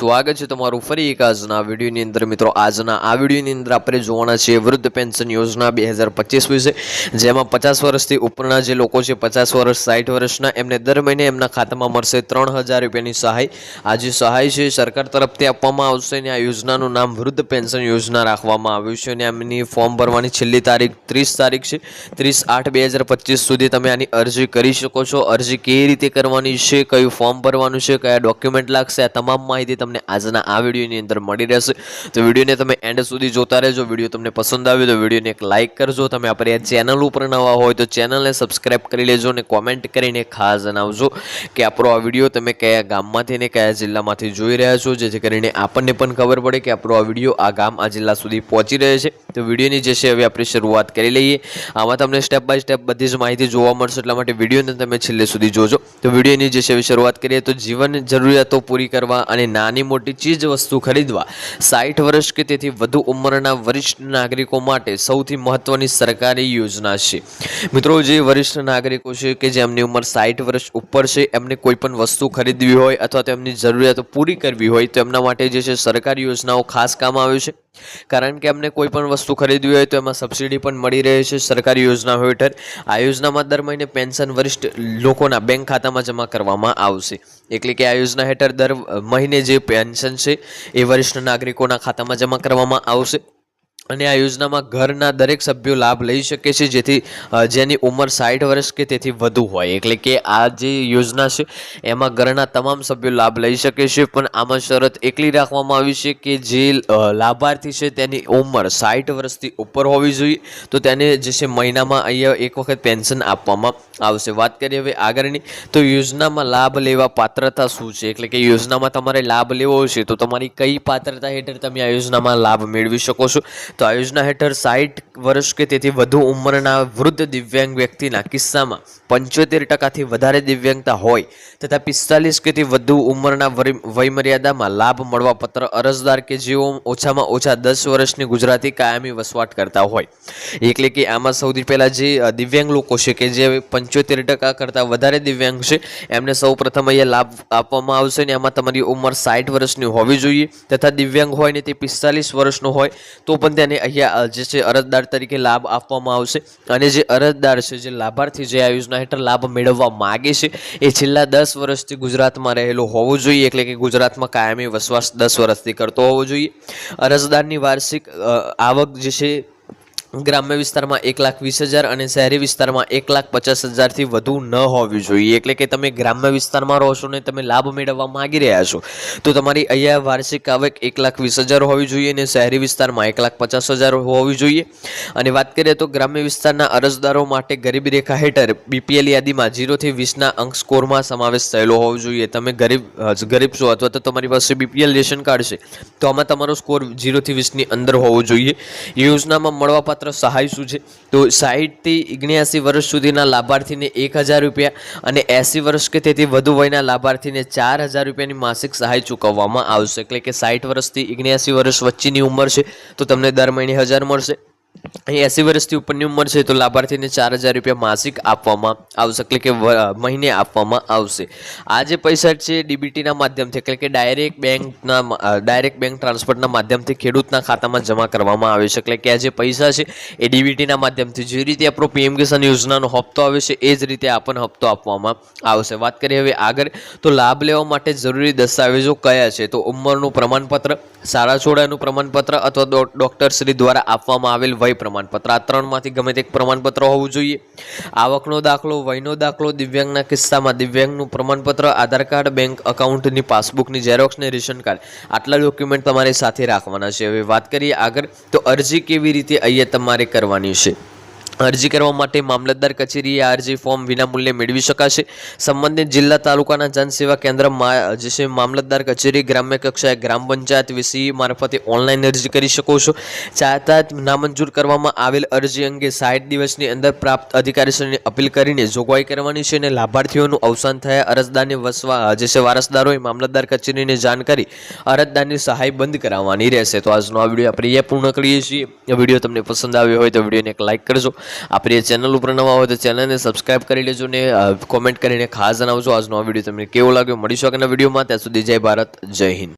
સ્વાગત છે તમારું ફરી એક આજના વિડીયોની અંદર. મિત્રો, આજના આ વિડીયોની અંદર આપણે જોવાના છે વૃદ્ધ પેન્શન યોજના બે હજાર પચીસ વિશે, જેમાં પચાસ વર્ષથી ઉપરના જે લોકો છે, પચાસ વર્ષ સાઠ વર્ષના, એમને દર મહિને એમના ખાતામાં મળશે ત્રણ હજાર રૂપિયાની સહાય. આ જે સહાય છે, સરકાર તરફથી આપવામાં આવશે અને આ યોજનાનું નામ વૃદ્ધ પેન્શન યોજના રાખવામાં આવ્યું છે અને એમની ફોર્મ ભરવાની છેલ્લી તારીખ ત્રીસ તારીખ છે. ત્રીસ આઠ બે હજાર પચીસ સુધી તમે આની અરજી કરી શકો છો. અરજી કેવી રીતે કરવાની છે, કયું ફોર્મ ભરવાનું છે, કયા ડોક્યુમેન્ટ લાગશે, આ તમામ માહિતી તમને આજના આ વિડીયોની અંદર મળી રહેશે. તો વિડીયોને તમે એન્ડ સુધી જોતા રહેજો. વીડિયો તમને પસંદ આવ્યો તો વિડીયોને એક લાઇક કરજો. તમે આપણે ચેનલ ઉપર નવા હોય તો ચેનલને સબસ્ક્રાઇબ કરી લેજો અને કોમેન્ટ કરીને ખાસ જણાવજો કે આપણો આ વીડિયો તમે કયા ગામમાંથી ને કયા જિલ્લામાંથી જોઈ રહ્યા છો. જેથી કરીને આપણને પણ ખબર પડે કે આપણો આ વીડિયો આ ગામ, આ જિલ્લા સુધી પહોંચી રહે છે. તો વિડીયોની જે છે હવે આપણે શરૂઆત કરી લઈએ. આમાં તમને સ્ટેપ બાય સ્ટેપ બધી જ માહિતી જોવા મળશે. એટલા માટે વિડીયોને તમે છેલ્લે સુધી જોજો. તો વિડીયોની જે છે શરૂઆત કરીએ તો જીવન જરૂરિયાતો પૂરી કરવા અને નાની મોટી ચીજ વસ્તુ ખરીદવા. સાઠ વર્ષ કે તેથી વધુ ઉંમરના વરિષ્ઠ નાગરિકો માટે સૌથી મહત્વની સરકારી યોજના છે. મિત્રો, જે વરિષ્ઠ નાગરિકો છે કે જેમની ઉંમર સાઠ વર્ષ ઉપર છે, એમને કોઈ પણ વસ્તુ ખરીદવી હોય અથવા તેમની જરૂરિયાતો પૂરી કરવી હોય, તો એમના માટે જે છે સરકારી યોજનાઓ ખાસ કામ આવે છે. કારણ કે અમને કોઈ પણ વસ્તુ ખરીદવી હોય તો એમાં સબસિડી પણ મળી રહે છે સરકારી યોજના હેઠળ. આ યોજનામાં દર મહિને પેન્શન વરિષ્ઠ લોકોના બેંક ખાતામાં જમા કરવામાં આવશે. એટલે કે આ યોજના હેઠળ દર મહિને જે પેન્શન છે એ વરિષ્ઠ નાગરિકોના ખાતામાં જમા કરવામાં આવશે. અને આ યોજનામાં ઘરના દરેક સભ્યો લાભ લઈ શકે છે, જેથી જેની ઉંમર સાઠ વર્ષ કે તેથી વધુ હોય. એટલે કે આ જે યોજના છે, એમાં ઘરના તમામ સભ્યો લાભ લઈ શકે છે, પણ આમાં શરત એકલી રાખવામાં આવી છે કે જે લાભાર્થી છે તેની ઉંમર સાઠ વર્ષથી ઉપર હોવી જોઈએ. તો તેને જે છે મહિનામાં અહીંયા એક વખત પેન્શન આપવામાં આવશે. વાત કરીએ હવે આગળની, તો યોજનામાં લાભ લેવા પાત્રતા શું છે? એટલે કે યોજનામાં તમારે લાભ લેવો છે, તો તમારી કઈ પાત્રતા હેઠળ તમે આ યોજનામાં લાભ મેળવી શકો છો? તો આ યોજના હેઠળ સાઠ વર્ષ કે તેથી વધુ ઉંમરના વૃદ્ધ દિવ્યાંગ વ્યક્તિના કિસ્સામાં પંચોતેર ટકાથી વધારે દિવ્યાંગતા હોય તથા પિસ્તાલીસ કેથી વધુ ઉંમરના વયમર્યાદામાં લાભ મળવા પત્ર અરજદાર કે જેઓ ઓછામાં ઓછા દસ વર્ષની ગુજરાતી કાયમી વસવાટ કરતા હોય. એટલે કે આમાં સૌથી પહેલાં જે દિવ્યાંગ લોકો છે કે જે પંચોતેર ટકા કરતાં વધારે દિવ્યાંગ છે, એમને સૌ પ્રથમ અહીંયા લાભ આપવામાં આવશે ને એમાં તમારી ઉંમર સાઠ વર્ષની હોવી જોઈએ તથા દિવ્યાંગ હોય ને તે પિસ્તાલીસ વર્ષનો હોય તો પણ તેને અહીંયા જે છે અરજદાર તરીકે લાભ આપવામાં આવશે. અને જે અરજદાર છે, જે લાભાર્થી જે આ યોજના હેઠળ લાભ મેળવવા માગે છે, એ છેલ્લા દસ વર્ષથી ગુજરાતમાં રહેલો હોવો જોઈએ. એટલે કે ગુજરાતમાં કાયમી વસવાટ દસ વર્ષથી કરતો હોવો જોઈએ. અરજદારની વાર્ષિક આવક જે છે ગ્રામ્ય વિસ્તારમાં એક લાખ વીસ હજાર અને શહેરી વિસ્તારમાં એક લાખ પચાસ હજારથી વધુ ન હોવી જોઈએ. એટલે કે તમે ગ્રામ્ય વિસ્તારમાં રહો છો ને તમે લાભ મેળવવા માંગી રહ્યા છો, તો તમારી અહીંયા વાર્ષિક આવક એક લાખ વીસ હજાર હોવી જોઈએ અને શહેરી વિસ્તારમાં એક લાખ પચાસ હજાર હોવી જોઈએ. અને વાત કરીએ તો ગ્રામ્ય વિસ્તારના અરજદારો માટે ગરીબી રેખા હેઠળ બીપીએલ યાદીમાં જીરોથી વીસના અંક સ્કોરમાં સમાવેશ થયેલો હોવો જોઈએ. તમે ગરીબ ગરીબ છો અથવા તો તમારી પાસે બીપીએલ રેશન કાર્ડ છે, તો આમાં તમારો સ્કોર જીરોથી વીસની અંદર હોવો જોઈએ. યોજનામાં મળવાપાત્ર સહાય શું છે? તો સાહીઠથી ઓગણ્યાસી વર્ષ સુધીના લાભાર્થીને એક હજાર રૂપિયા અને એંસી વર્ષ કે તેથી વધુ વયના લાભાર્થીને ચાર હજાર રૂપિયાની માસિક સહાય ચૂકવવામાં આવશે. એટલે કે સાઠ વર્ષથી ઓગણ્યાસી વર્ષ વચ્ચેની ઉંમર છે. તો તમને દર મહિને હજાર મળશે. અહીં એંસી વર્ષથી ઉપરની ઉંમર છે તો લાભાર્થીને ચાર હજાર રૂપિયા માસિક આપવામાં આવશે, એટલે કે મહિને આપવામાં આવશે. આ જે પૈસા છે ડીબીટીના માધ્યમથી, એટલે કે ડાયરેક્ટ બેંકના ડાયરેક્ટ બેંક ટ્રાન્સફરના માધ્યમથી ખેડૂતના ખાતામાં જમા કરવામાં આવે છે. એટલે કે આ જે પૈસા છે એ ડીબીટીના માધ્યમથી જે રીતે આપણો પીએમ કિસાન યોજનાનો હપ્તો આવે છે, એ જ રીતે આપણને હપ્તો આપવામાં આવશે. વાત કરીએ હવે આગળ, તો લાભ લેવા માટે જરૂરી દસ્તાવેજો કયા છે? તો ઉંમરનું પ્રમાણપત્ર શાળા છોડાનું પ્રમાણપત્ર અથવા ડોક્ટરશ્રી દ્વારા આપવામાં આવેલ વય પ્રમાણપત્ર. આ ત્રણમાંથી ગમે તે પ્રમાણપત્ર હોવું જોઈએ. આવકનો દાખલો, વયનો દાખલો, દિવ્યાંગના કિસ્સામાં દિવ્યાંગનું પ્રમાણપત્ર, આધાર કાર્ડ, બેંક અકાઉન્ટની પાસબુકની ઝેરોક્સ ને રેશન કાર્ડ. આટલા ડોક્યુમેન્ટ તમારે સાથે રાખવાના છે. હવે વાત કરીએ આગળ, તો અરજી કેવી રીતે અહીંયા તમારે કરવાની છે? અરજી કરવા માટે મામલતદાર કચેરીએ આ અરજી ફોર્મ વિનામૂલ્યે મેળવી શકાશે. સંબંધિત જિલ્લા તાલુકાના જનસેવા કેન્દ્રમાં જે છે મામલતદાર કચેરી ગ્રામ્ય કક્ષાએ ગ્રામ પંચાયત વીસી મારફતે ઓનલાઈન અરજી કરી શકો છો. ચાહતા નામંજૂર કરવામાં આવેલ અરજી અંગે સાઠ દિવસની અંદર પ્રાપ્ત અધિકારીશ્રીને અપીલ કરીને જોગવાઈ કરવાની છે અને લાભાર્થીઓનું અવસાન થયા અરજદારને વસવા જે છે વારસદારોએ મામલતદાર કચેરીને જાણ કરી અરજદારની સહાય બંધ કરાવવાની રહેશે. તો આજનો આ વીડિયો આપણે અહીંયા પૂર્ણ કરીએ છીએ. વીડિયો તમને પસંદ આવ્યો હોય તો વિડીયોને એક લાઇક કરજો. આપણી ચેનલ ઉપર નવા હોય તો ચેનલને સબસ્ક્રાઇબ કરી લેજો ને કોમેન્ટ કરીને ખાસ જણાવજો આજનો આ વીડિયો તમને કેવો લાગ્યો. મળીશું આગળના વિડીયોમાં ત્યાં સુધી જય ભારત, જય હિન્દ.